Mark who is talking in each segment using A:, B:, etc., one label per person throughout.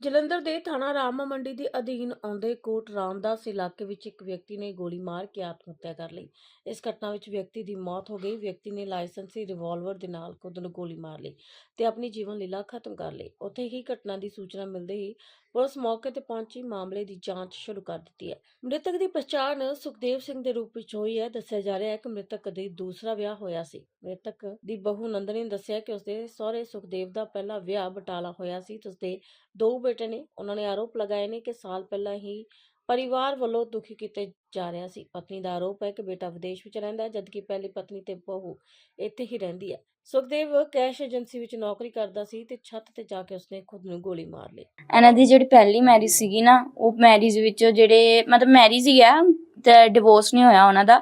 A: ਜਲੰਧਰ ਦੇ ਥਾਣਾ ਰਾਮ ਮੰਡੀ ਦੇ ਅਧੀਨ ਆਉਂਦੇ ਕੋਟ ਰਾਮਦਾਸ ਇਲਾਕੇ ਵਿੱਚ ਇੱਕ ਵਿਅਕਤੀ ਨੇ ਗੋਲੀ ਮਾਰ ਕੇ ਆਤਮ ਹੱਤਿਆ ਕਰ ਲਈ। ਇਸ ਘਟਨਾ ਵਿੱਚ ਵਿਅਕਤੀ ਦੀ ਮੌਤ ਹੋ ਗਈ। ਵਿਅਕਤੀ ਨੇ ਲਾਇਸੈਂਸੀ ਰਿਵਾਲਵਰ ਦੇ ਨਾਲ ਖੁਦ ਨੂੰ ਗੋਲੀ ਮਾਰ ਲਈ ਤੇ ਆਪਣੀ ਜੀਵਨ ਲੀਲਾ ਖਤਮ ਕਰ ਲਈ। ਉੱਥੇ ਹੀ ਘਟਨਾ ਦੀ ਸੂਚਨਾ ਮਿਲਦੇ ਹੀ ਪੁਲਿਸ ਮੌਕੇ ਤੇ ਪਹੁੰਚੀ, ਮਾਮਲੇ ਦੀ ਜਾਂਚ ਸ਼ੁਰੂ ਕਰ ਦਿੱਤੀ ਹੈ। ਮ੍ਰਿਤਕ ਦੀ ਪਛਾਣ ਸੁਖਦੇਵ ਸਿੰਘ ਦੇ ਰੂਪ ਵਿੱਚ ਹੋਈ ਹੈ। ਦੱਸਿਆ ਜਾ ਰਿਹਾ ਹੈ ਕਿ ਮ੍ਰਿਤਕ ਦੀ ਦੂਸਰਾ ਵਿਆਹ ਹੋਇਆ ਸੀ। ਮ੍ਰਿਤਕ ਦੀ ਬਹੂ ਨੰਦਨੀ ਨੇ ਦੱਸਿਆ ਕਿ ਉਸਦੇ ਸਹੁਰੇ ਸੁਖਦੇਵ ਦਾ ਪਹਿਲਾ ਵਿਆਹ ਬਟਾਲਾ ਹੋਇਆ ਸੀ ਤੇ ਉਸਦੇ ਦੋ ਬੇਟੇ ਨੇ। ਉਹਨਾਂ ਨੇ ਆਰੋਪ ਲਗਾਏ ਨੇ ਕਿ ਸਾਲ ਪਹਿਲਾਂ ਹੀ ਪਰਿਵਾਰ ਵੱਲੋਂ ਦੁਖੀ ਕੀਤੇ ਜਾ ਰਿਹਾ ਸੀ। ਪਤਨੀ ਦਾ ਆਰੋਪ ਹੈ ਕਿ ਬੇਟਾ ਵਿਦੇਸ਼ ਵਿੱਚ ਰਹਿੰਦਾ ਹੈ ਜਦਕਿ ਪਹਿਲੀ ਪਤਨੀ ਤੇ ਬਹੂ ਇੱਥੇ ਹੀ ਰਹਿੰਦੀ ਹੈ। ਸੁਖਦੇਵ ਕੈਸ਼ ਏਜੰਸੀ ਵਿੱਚ ਨੌਕਰੀ ਕਰਦਾ ਸੀ ਤੇ ਛੱਤ ਤੇ ਜਾ ਕੇ ਉਸਨੇ ਖੁਦ ਨੂੰ ਗੋਲੀ ਮਾਰ ਲਈ।
B: ਇਹਨਾਂ ਦੀ ਜਿਹੜੀ ਪਹਿਲੀ ਮੈਰਿਜ ਸੀਗੀ ਨਾ ਉਹ ਮੈਰਿਜ ਵਿੱਚ ਜਿਹੜੇ ਮਤਲਬ ਮੈਰਿਜ ਹੀ ਆ ਤੇ ਡਿਵੋਰਸ ਨਹੀਂ ਹੋਇਆ ਉਹਨਾਂ ਦਾ।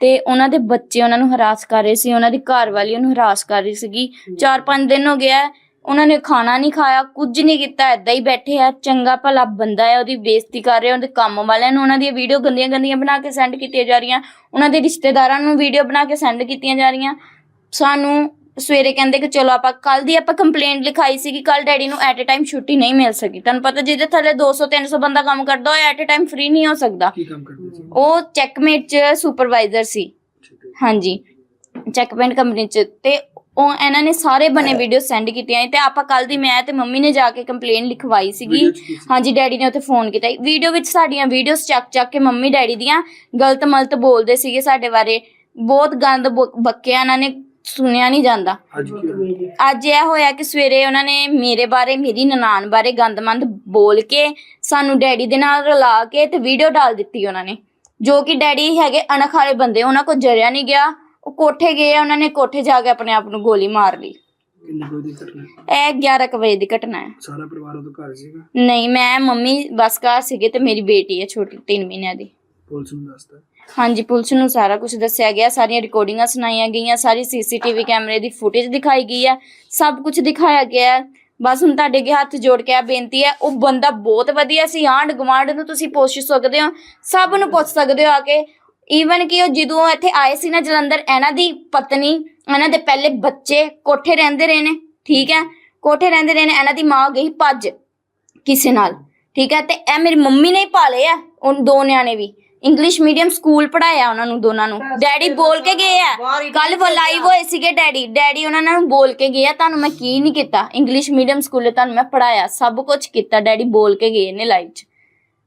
B: ਤੇ ਉਹਨਾਂ ਦੇ ਬੱਚੇ ਉਹਨਾਂ ਨੂੰ ਹਰਾਸ ਕਰ ਰਹੇ ਸੀ ਉਹਨਾਂ ਦੀ ਘਰ ਵਾਲੀ ਉਹਨੂੰ ਹਰਾਸ ਕਰ ਰਹੀ ਸੀਗੀ। 4-5 ਦਿਨ ਹੋ ਗਿਆ ਹੈ, ਉਹਨਾਂ ਨੇ ਖਾਣਾ ਨਹੀਂ ਖਾਇਆ ਕੁਝ ਨਹੀਂ ਕੀਤਾ ਐਦਾਂ ਹੀ ਬੈਠੇ ਆ। ਚੰਗਾ ਭਲਾ ਬੰਦਾ ਹੈ ਉਹਦੀ ਬੇਇੱਜ਼ਤੀ ਕਰ ਰਹੇ ਉਹਦੇ ਕੰਮ ਵਾਲਿਆਂ ਨੂੰ ਉਹਨਾਂ ਦੀਆਂ ਵੀਡੀਓ ਗੰਦੀਆਂ ਗੰਦੀਆਂ ਬਣਾ ਕੇ ਸੈਂਡ ਕੀਤੀਆਂ ਜਾ ਰਹੀਆਂ। ਉਹਨਾਂ ਦੇ ਰਿਸ਼ਤੇਦਾਰਾਂ ਨੂੰ ਵੀਡੀਓ ਬਣਾ ਕੇ ਸੈਂਡ ਕੀਤੀਆਂ ਜਾ ਰਹੀਆਂ। ਸਾਨੂੰ ਸਵੇਰੇ ਕਹਿੰਦੇ ਕਿ ਚਲੋ ਆਪਾਂ ਕੱਲ ਦੀ ਆਪਾਂ ਕੰਪਲੇਂਟ ਲਿਖਾਈ ਸੀ ਕਿ ਕੱਲ ਡੈਡੀ ਨੂੰ ਐਟ ਅ ਟਾਈਮ ਛੁੱਟੀ ਨਹੀਂ ਮਿਲ ਸਕੀ। ਤੁਹਾਨੂੰ ਪਤਾ ਜਿਹਦੇ ਥੱਲੇ 200 300 ਬੰਦਾ ਕੰਮ ਕਰਦਾ ਉਹ ਐਟ ਅ ਟਾਈਮ ਫ੍ਰੀ ਨਹੀਂ ਹੋ ਸਕਦਾ।
C: ਕੀ ਕੰਮ ਕਰਦੇ ਸੀ?
B: ਉਹ ਚੈਕਮੇਟ ਚ ਸੁਪਰਵਾਈਜ਼ਰ ਸੀ। ਹਾਂਜੀ। ਚੈਕਮੇਟ ਕੰਪਨੀ ਚ। ਤੇ ਉਹ ਇਹਨਾਂ ਨੇ ਸਾਰੇ ਬਣੇ ਵੀਡੀਓ ਸੈਂਡ ਕੀਤੀਆਂ ਤੇ ਆਪਾਂ ਕੱਲ ਦੀ ਮੈਂ ਤੇ ਮੰਮੀ ਨੇ ਜਾ ਕੇ ਕੰਪਲੇਂਟ ਲਿਖਵਾਈ ਸੀਗੀ।
C: Video 'ਚ ਕੀ ਸੀ?
B: ਹਾਂਜੀ ਡੈਡੀ ਨੇ ਉੱਥੇ ਫੋਨ ਕੀਤਾ। ਵੀਡੀਓ ਵਿੱਚ ਸਾਡੀਆਂ ਵੀਡੀਓਜ਼ ਚੱਕ ਚੱਕ ਕੇ ਮੰਮੀ ਡੈਡੀ ਦੀਆਂ ਗਲਤ ਮਲਤ ਬੋਲਦੇ ਸੀਗੇ ਸਾਡੇ ਬਾਰੇ। ਬਹੁਤ ਗੰਦ ਬ- ਬਕਿਆ ਇਹਨਾਂ ਨੇ ਸੁਣਿਆ ਨਹੀਂ ਜਾਂਦਾ।
C: ਅੱਜ ਕੀ ਹੋਇਆ?
B: ਅੱਜ ਇਹ ਹੋਇਆ ਕਿ ਸਵੇਰੇ ਉਹਨਾਂ ਨੇ ਮੇਰੇ ਬਾਰੇ ਮੇਰੀ ਨਨਾਣ ਬਾਰੇ ਗੰਦਮੰਦ ਬੋਲ ਕੇ ਸਾਨੂੰ ਡੈਡੀ ਦੇ ਨਾਲ ਰਲਾ ਕੇ ਤੇ ਵੀਡੀਓ ਡਾਲ ਦਿੱਤੀ ਉਹਨਾਂ ਨੇ। ਜੋ ਕਿ ਡੈਡੀ ਹੈਗੇ ਅਣਖ ਵਾਲੇ ਬੰਦੇ ਉਹਨਾਂ ਕੋਲ ਜਰਿਆ ਨਹੀਂ ਗਿਆ। ਉਹ ਕੋਠੇ ਗਏ ਉਹਨਾਂ ਨੇ ਕੋਠੇ ਜਾ ਕੇ ਆਪਣੇ ਆਪ ਨੂੰ ਗੋਲੀ ਮਾਰ ਲਈ।
C: ਕਿੰਨੇ ਕੋਈ ਦੀ ਘਟਨਾ ਹੈ?
B: ਇਹ 11 ਕੁ ਵਜੇ ਦੀ ਘਟਨਾ ਹੈ।
C: ਸਾਰਾ ਪਰਿਵਾਰ ਉਹਦੇ ਘਰ ਸੀਗਾ?
B: ਨਹੀਂ ਮੈਂ ਮੰਮੀ ਬਸ ਘਰ ਸੀਗੇ ਤੇ ਮੇਰੀ ਬੇਟੀ ਹੈ ਛੋਟੀ 3 ਮਹੀਨਿਆਂ ਦੀ।
C: ਪੁਲਿਸ ਨੂੰ ਦੱਸਦਾ
B: ਹਾਂਜੀ ਪੁਲਿਸ ਨੂੰ ਸਾਰਾ ਕੁਝ ਦੱਸਿਆ ਗਿਆ ਸਾਰੀਆਂ ਰਿਕਾਰਡਿੰਗਾਂ ਸੁਣਾਈਆਂ ਗਈਆਂ ਸਾਰੀ ਸੀਸੀਟੀਵੀ ਕੈਮਰੇ ਦੀ ਫੁਟੇਜ ਦਿਖਾਈ ਗਈ ਹੈ ਸਭ ਕੁਝ ਦਿਖਾਇਆ ਗਿਆ ਹੈ। ਬਸ ਹੁਣ ਤੁਹਾਡੇ ਅੱਗੇ ਹੱਥ ਜੋੜ ਕੇ ਆ ਬੇਨਤੀ ਹੈ ਉਹ ਬੰਦਾ ਬਹੁਤ ਵਧੀਆ ਸੀ ਆਂਢ ਗੁਆਂਢ ਨੂੰ ਤੁਸੀਂ ਪੁੱਛ ਸਕਦੇ ਹੋ ਸਭ ਨੂੰ ਪੁੱਛ ਸਕਦੇ ਹੋ ਆ ਕੇ ਈਵਨ ਕਿ ਉਹ ਜਦੋਂ ਇੱਥੇ ਆਏ ਸੀ ਨਾ ਜਲੰਧਰ ਇਹਨਾਂ ਦੀ ਪਤਨੀ ਇਹਨਾਂ ਦੇ ਪਹਿਲੇ ਬੱਚੇ ਕੋਠੇ ਰਹਿੰਦੇ ਰਹੇ ਨੇ ਠੀਕ ਹੈ? ਕੋਠੇ ਰਹਿੰਦੇ ਰਹੇ ਨੇ ਇਹਨਾਂ ਦੀ ਮਾਂ ਗਈ ਭੱਜ ਕਿਸੇ ਨਾਲ ਠੀਕ ਹੈ? ਤੇ ਇਹ ਮੇਰੀ ਮੰਮੀ ਨੇ ਹੀ ਪਾਲੇ ਆ ਉਹ ਦੋ ਨਿਆਣੇ ਵੀ। ਇੰਗਲਿਸ਼ ਮੀਡੀਅਮ ਸਕੂਲ ਪੜਾਇਆ ਉਹਨਾਂ ਨੂੰ ਦੋਨਾਂ ਨੂੰ। ਡੈਡੀ ਬੋਲ ਕੇ ਗਏ ਆ। ਕੱਲ ਲਾਈਵ ਹੋਏ ਸੀਗੇ ਡੈਡੀ ਡੈਡੀ ਉਹਨਾਂ ਨੂੰ ਬੋਲ ਕੇ ਗਏ ਆ ਤੁਹਾਨੂੰ ਮੈਂ ਕੀ ਨਹੀਂ ਕੀਤਾ? ਇੰਗਲਿਸ਼ ਮੀਡੀਅਮ ਸਕੂਲੇ ਤੁਹਾਨੂੰ ਮੈਂ ਪੜਾਇਆ ਸਭ ਕੁਝ ਕੀਤਾ। ਡੈਡੀ ਬੋਲ ਕੇ ਗਏ ਨੇ ਲਾਈਵ 'ਚ।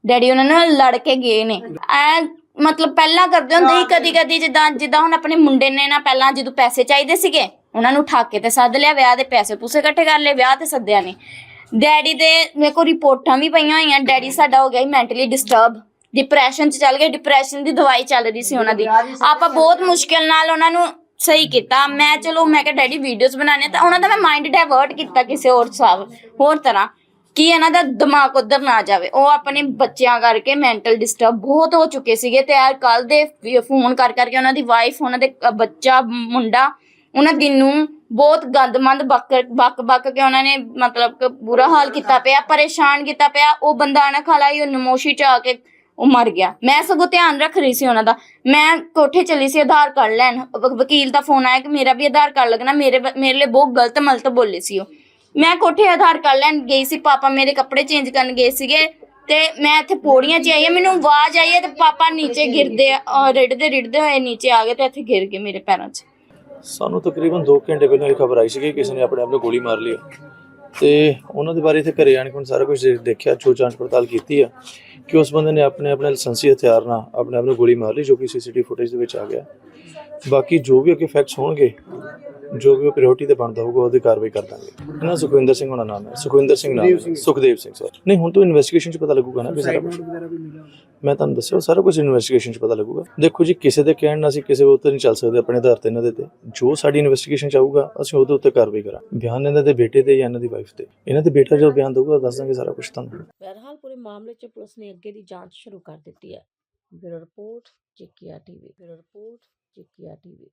B: ਡੈਡੀ ਉਹਨਾਂ ਨਾਲ ਲੜ ਕੇ ਗਏ ਨੇ। ਐ ਮਤਲਬ ਪਹਿਲਾਂ ਕਰਦੇ ਹੁੰਦੇ ਸੀ ਕਦੀ ਕਦੀ ਜਿੱਦਾਂ ਜਿੱਦਾਂ ਹੁਣ ਆਪਣੇ ਮੁੰਡੇ ਨੇ ਨਾ ਪਹਿਲਾਂ ਜਦੋਂ ਪੈਸੇ ਚਾਹੀਦੇ ਸੀਗੇ ਉਹਨਾਂ ਨੂੰ ਠਾਕੇ ਤੇ ਸੱਦ ਲਿਆ ਵਿਆਹ ਦੇ ਪੈਸੇ ਪੂਸੇ ਇਕੱਠੇ ਕਰ ਲਏ ਵਿਆਹ ਤੇ ਸੱਦਿਆ ਨੇ। ਡੈਡੀ ਦੇ ਮੇਰੇ ਕੋਲ ਰਿਪੋਰਟਾਂ ਵੀ ਪਈਆਂ ਹੋਈਆਂ ਡੈਡੀ ਸਾਡਾ ਹੋ ਗਿਆ ਮੈਂਟਲੀ ਡਿਸਟਰਬ ਡਿਪਰੈਸ਼ਨ ਚ ਚੱਲ ਗਏ ਡਿਪਰੈਸ਼ਨ ਦੀ ਦਵਾਈ ਚੱਲ ਰਹੀ ਸੀ ਉਹਨਾਂ ਦੀ। ਆਪਾਂ ਬਹੁਤ ਮੁਸ਼ਕਿਲ ਨਾਲ ਉਹਨਾਂ ਨੂੰ ਸਹੀ ਕੀਤਾ। ਮੈਂ ਚਲੋ ਮੈਂ ਕਿਹਾ ਡੈਡੀ ਵੀਡੀਓਜ਼ ਬਣਾਣੇ ਤਾਂ ਉਹਨਾਂ ਦਾ ਮੈਂ ਮਾਈਂਡ ਡਾਇਵਰਟ ਕੀਤਾ ਕਿਸੇ ਹੋਰ ਸਾਬ ਹੋਰ ਤਰ੍ਹਾਂ। ਕਿ ਇਹਨਾਂ ਦਾ ਦਿਮਾਗ ਉਧਰ ਨਾ ਜਾਵੇ। ਉਹ ਆਪਣੇ ਬੱਚਿਆਂ ਕਰਕੇ ਮੈਂਟਲ ਡਿਸਟਰਬ ਬਹੁਤ ਹੋ ਚੁੱਕੇ ਸੀਗੇ ਤੇ ਆ ਕੱਲ ਦੇ ਫੋਨ ਕਰ ਕਰਕੇ ਉਹਨਾਂ ਦੀ ਵਾਈਫ ਉਹਨਾਂ ਦੇ ਬੱਚਾ ਮੁੰਡਾ ਉਹਨਾਂ ਨੂੰ ਬਹੁਤ ਗੰਦਮੰਦ ਬੱਕ ਬੱਕ ਕੇ ਉਹਨਾਂ ਨੇ ਮਤਲਬ ਕਿ ਬੁਰਾ ਹਾਲ ਕੀਤਾ ਪਿਆ ਪਰੇਸ਼ਾਨ ਕੀਤਾ ਪਿਆ। ਉਹ ਬੰਦਾ ਨਾ ਖਲਾਈ ਉਹ ਨਮੋਸ਼ੀ ਚ ਆ ਕੇ ਉਹ ਮਰ ਗਿਆ। ਮੈਂ ਸਗੋਂ ਧਿਆਨ ਰੱਖ ਰਹੀ ਸੀ ਉਹਨਾਂ ਦਾ। ਮੈਂ ਕੋਠੇ ਚਲੀ ਸੀ ਆਧਾਰ ਕਾਰਡ ਲੈਣ। ਵਕੀਲ ਦਾ ਫੋਨ ਆਇਆ ਕਿ ਮੇਰਾ ਵੀ ਆਧਾਰ ਕਾਰਡ ਲੱਗਣਾ। ਮੇਰੇ ਮੇਰੇ ਲਈ ਬਹੁਤ ਗਲਤ ਮਲਤ ਬੋਲੇ ਸੀ ਉਹ। ਮੈਂ ਕੋਠੇ ਆਧਾਰ ਕਾਰਡ ਲੈਣ ਗਈ ਸੀ ਪਾਪਾ ਮੇਰੇ ਕੱਪੜੇ ਚੇਂਜ ਕਰਨ ਗਏ ਸੀਗੇ ਤੇ ਮੈਂ ਇੱਥੇ ਪੌੜੀਆਂ 'ਚ ਆਈ ਹਾਂ ਮੈਨੂੰ ਆਵਾਜ਼ ਆਈ ਹੈ ਤੇ ਪਾਪਾ ਨੀਚੇ ਗਿਰਦੇ ਆ ਰਿੜਦੇ ਰਿੜਦੇ ਹੋਏ ਨੀਚੇ ਆ ਗਏ ਤੇ ਇੱਥੇ ਗਿਰ ਗਏ ਮੇਰੇ ਪੈਰਾਂ 'ਚ।
D: ਸਾਨੂੰ ਤਕਰੀਬਨ 2 ਘੰਟੇ ਪਹਿਲਾਂ ਇਹ ਖਬਰ ਆਈ ਸੀ ਕਿ ਕਿਸੇ ਨੇ ਆਪਣੇ ਆਪ ਨੂੰ ਗੋਲੀ ਮਾਰ ਲਈ ਹੈ। ਤੇ ਉਹਨਾਂ ਦੇ ਬਾਰੇ ਇੱਥੇ ਘਰੇ ਆਣ ਕੇ ਹੁਣ ਸਾਰਾ ਕੁਝ ਦੇਖਿਆ ਜੋ ਜਾਂਚ ਪੜਤਾਲ ਕੀਤੀ ਆ ਕਿ ਉਸ ਬੰਦੇ ਨੇ ਆਪਣੇ ਆਪਣੇ ਲਾਇਸੈਂਸੀ ਹਥਿਆਰ ਨਾਲ ਆਪਣੇ ਆਪ ਨੂੰ ਗੋਲੀ ਮਾਰ ਲਈ ਜੋ ਕਿ ਸੀਸੀਟੀਵੀ ਫੁਟੇਜ ਦੇ ਵਿੱਚ ਆ ਗਿਆ। ਬਾਕੀ ਜੋ ਵੀ ਅੱਗੇ ਫੈਕਟਸ ਹੋਣਗੇ ਜੋ ਵੀ ਪ੍ਰਾਇੋਰਟੀ ਤੇ ਬਣਦਾ ਹੋਊਗਾ ਉਹਦੀ ਕਾਰਵਾਈ ਕਰ ਦਾਂਗੇ। ਇਹਨਾਂ ਸੁਖਵਿੰਦਰ ਸਿੰਘ ਹੋਣਾ ਨਾਮ ਹੈ ਸੁਖਵਿੰਦਰ ਸਿੰਘ ਨਾਮ ਹੈ ਸੁਖਦੇਵ ਸਿੰਘ ਸਰ ਨਹੀਂ ਹੁਣ ਤੋਂ ਇਨਵੈਸਟੀਗੇਸ਼ਨ 'ਚ ਪਤਾ ਲੱਗੂਗਾ ਨਾ ਵੀ ਸਾਰਾ ਕੁਝ
C: ਵਗੈਰਾ ਵੀ ਮਿਲਿਆ
D: ਮੈਂ ਤੁਹਾਨੂੰ ਦੱਸਿਆ ਸਾਰਾ ਕੁਝ ਇਨਵੈਸਟੀਗੇਸ਼ਨ 'ਚ ਪਤਾ ਲੱਗੂਗਾ। ਦੇਖੋ ਜੀ ਕਿਸੇ ਦੇ ਕਹਿਣ ਨਾਲ ਅਸੀਂ ਕਿਸੇ ਉੱਤੇ ਨਹੀਂ ਚੱਲ ਸਕਦੇ ਆਪਣੇ ਆਧਾਰ ਤੇ ਇਹਨਾਂ ਦੇ ਤੇ। ਜੋ ਸਾਡੀ ਇਨਵੈਸਟੀਗੇਸ਼ਨ 'ਚ ਆਊਗਾ ਅਸੀਂ ਉਹਦੇ ਉੱਤੇ ਕਾਰਵਾਈ ਕਰਾਂਗੇ। ਬਿਆਨ ਇਹਨਾਂ ਦੇ ਬੇਟੇ ਤੇ ਜਾਂ ਇਹਨਾਂ ਦੀ ਵਾਈਫ ਤੇ। ਇਹਨਾਂ ਦੇ ਬੇਟਾ ਜਦੋਂ ਬਿਆਨ ਦਊਗਾ ਦੱਸ ਦਾਂਗੇ ਸਾਰਾ ਕੁਝ ਤੁਹਾਨੂੰ।
A: ਬਹਰਹਾਲ ਪੂਰੇ ਮਾਮਲੇ 'ਚ ਪੁਲਿਸ ਨੇ ਅੱਗੇ ਦੀ ਜਾਂਚ ਸ਼ੁਰੂ ਕਰ ਦਿੱਤੀ ਹੈ। Bureau report Chikkia TV. Bureau report Chikkia TV.